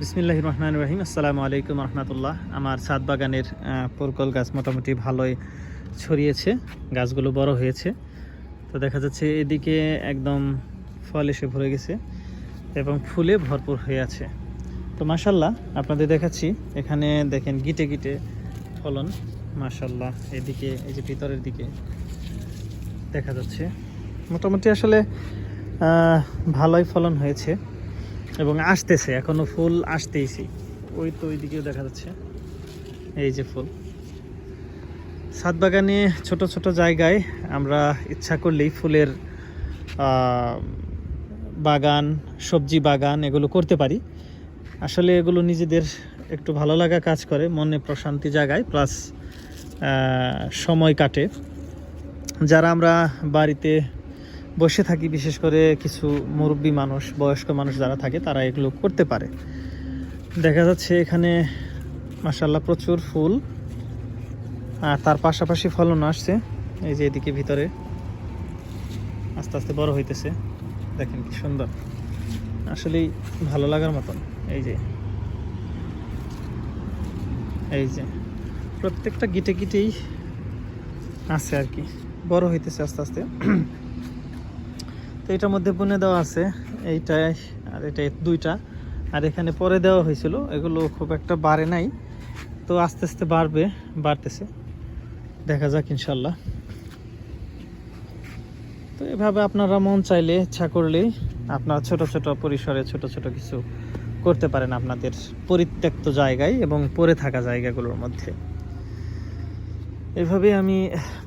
বিসমিল্লাহ রহমান রহিম। আসসালামু আলাইকুম রহমতুল্লাহ। আমার ছাদ বাগানের পোরকল গাছ মোটামুটি ভালোই ছড়িয়েছে, গাছগুলো বড় হয়েছে। তো দেখা যাচ্ছে এদিকে একদম ফল এসে ভরে গেছে এবং ফুলে ভরপুর হয়ে আছে। তো মাসাল্লাহ আপনাদের দেখাচ্ছি, এখানে দেখেন গিটে গিটে ফলন। মাসাল্লাহ এদিকে, এই যে ভিতরের দিকে দেখা যাচ্ছে। মোটামুটি আসলে ভালোই ফলন হয়েছে। এবং আসতেছে, এখনও ফুল আসতেইছি ওই তো ওই দিকেও দেখা যাচ্ছে। এই যে ফুল। ছাদ বাগানে ছোট ছোট জায়গায় আমরা ইচ্ছা করলেই ফুলের বাগান, সবজি বাগান এগুলো করতে পারি। আসলে এগুলো নিজেদের একটু ভালো লাগা কাজ করে, মনে প্রশান্তি জাগায়, প্লাস সময় কাটে। যারা আমরা বাড়িতে বসে থাকি, বিশেষ করে কিছু মুরব্বী মানুষ, বয়স্ক মানুষ যারা থাকে, তারা এগুলো করতে পারে। দেখা যাচ্ছে এখানে মাসাল্লাহ প্রচুর ফুল। আর তার পাশাপাশি ফলন আসছে। এই যে এদিকে ভিতরে আস্তে আস্তে বড় হইতেছে। দেখেন কি সুন্দর। আসলেই ভালো লাগার মতন। এই যে। এই যে। প্রত্যেকটা গিটে গিটেই আছে আর কি। বড় হইতেছে আস্তে আস্তে। তো এটার মধ্যে বুনে দেওয়া আছে, এইটাই আর এটা দুইটা। আর এখানে পরে দেওয়া হয়েছিল, এগুলো খুব একটা বাড়ে নাই, তো আস্তে আস্তে বাড়বে, বাড়তেছে। দেখা যাক ইনশাল্লাহ। তো এভাবে আপনারা মন চাইলে ইচ্ছা করলেই আপনারা ছোট ছোট পরিসরে ছোট ছোট কিছু করতে পারেন আপনাদের পরিত্যক্ত জায়গায় এবং পড়ে থাকা জায়গাগুলোর মধ্যে। এভাবে আমি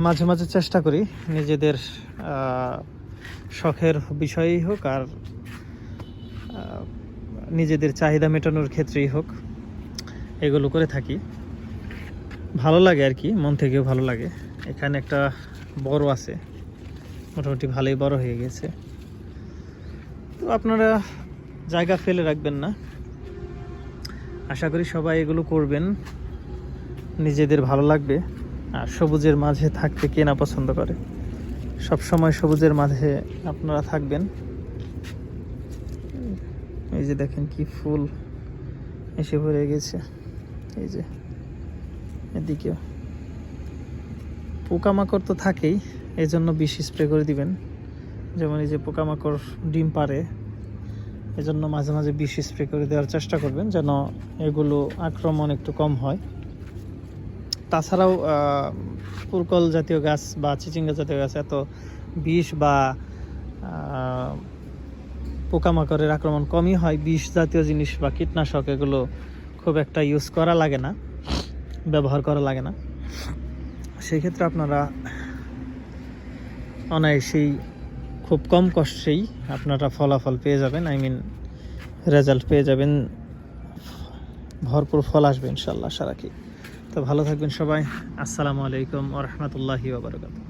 মাঝে মাঝে চেষ্টা করি নিজেদের শখের বিষয়েই হোক আর নিজেদের চাহিদা মেটানোর ক্ষেত্রেই হোক, এগুলো করে থাকি। ভালো লাগে আর কি, মন থেকেও ভালো লাগে। এখানে একটা বড় আছে, মোটামুটি ভালোই বড় হয়ে গেছে। তো আপনারা জায়গা ফেলে রাখবেন না। আশা করি সবাই এগুলো করবেন। নিজেদের ভালো লাগবে, আর সবুজের মাঝে থাকতে কে না পছন্দ করে? সব সময় সবুজের মাঝে আপনারা থাকবেন। এই যে দেখেন কি ফুল এসে ভরে গেছে। এই যে এদিকেও। পোকামাকড় তো থাকেই এই জন্য বিষ স্প্রে করে দিবেন। যেমন এই যে পোকামাকড় ডিম পারে এজন্য মাঝে মাঝে বিষ স্প্রে করে দেওয়ার চেষ্টা করবেন, যেন এগুলো আক্রমণ একটু কম হয়। তাছাড়াও পুরকল জাতীয় গাছ বা চিচিঙ্গা জাতীয় গাছ এত বিষ বা পোকামাকড়ের আক্রমণ কমই হয়। বিষ জাতীয় জিনিস বা কীটনাশক এগুলো খুব একটা ইউজ করা লাগে না, ব্যবহার করা লাগে না। সেক্ষেত্রে আপনারা অনায়াসেই খুব কম কষ্টেই আপনারা ফলাফল পেয়ে যাবেন। আই মিন রেজাল্ট পেয়ে যাবেন। ভরপুর ফল আসবে ইনশাল্লাহ রাখি। তো ভালো থাকবেন সবাই। আসসালামু আলাইকুম ওরহমতুল্লাহি ওবরাকাতুহ